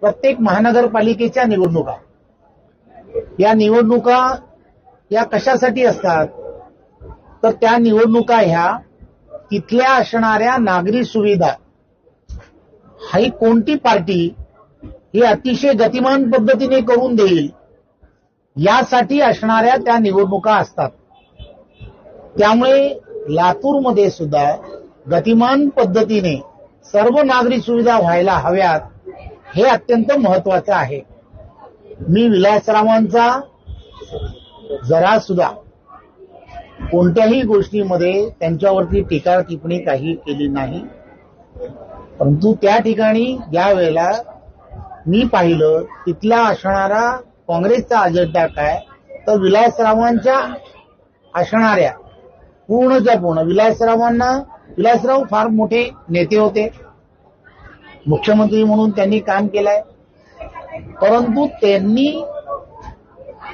प्रत्येक महानगरपालिकेच्या निवडणुका. या निवडणुका या कशासाठी असतात? तर त्या निवडणुका ह्या तिथल्या असणाऱ्या नागरी सुविधा. ही कोणती पार्टी ही अतिशय गतिमान पद्धतीने करून देईल यासाठी असणाऱ्या त्या निवडणुका असतात. त्यामुळे लातूरमध्ये सुद्धा गतिमान पद्धतीने सर्व नागरी सुविधा व्हायला हव्यात हे अत्यंत महत्वाचं आहे. मी विलासरावांचा जरा सुद्धा कोणत्याही गोष्टीमध्ये त्यांच्यावरती टीका टिप्पणी काही केली नाही. परंतु त्या ठिकाणी ज्या वेळेला मी पाहिलं तिथला असणारा काँग्रेसचा अजेंडा काय? तर विलासरावांच्या असणाऱ्या पूर्णच्या पूर्ण विलासरावांना विलासराव फार मोठे नेते होते. मुख्यमंत्री म्हणून त्यांनी काम केलंय. परंतु त्यांनी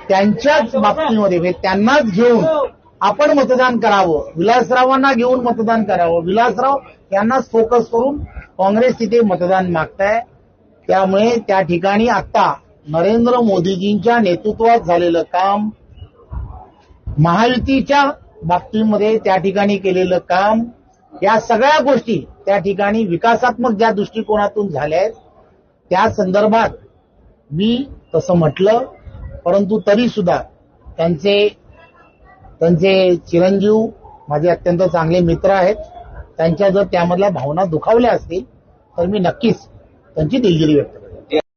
त्यांच्याच बाबतीमध्ये म्हणजे त्यांनाच घेऊन आपण मतदान करावं विलासरावांना घेऊन मतदान करावं. विलासराव यांनाच फोकस करून काँग्रेस तिथे मतदान मागताय. त्यामुळे त्या ठिकाणी आता नरेंद्र मोदीजींच्या नेतृत्वात झालेलं काम महायुतीच्या बाबतीमध्ये त्या ठिकाणी केलेलं काम या सगळ्या गोष्टी त्या ठिकाणी विकासात्मक ज्या दृष्टिकोनातून झाल्या आहेत त्या संदर्भात मी तसं म्हटलं परंतु तरी सुद्धा त्यांचे त्यांचे चिरंजीव माझे अत्यंत चांगले मित्र आहेत. त्यांच्या जर त्यामधल्या भावना दुखावल्या असतील तर मी नक्कीच त्यांची दिलगिरी व्यक्त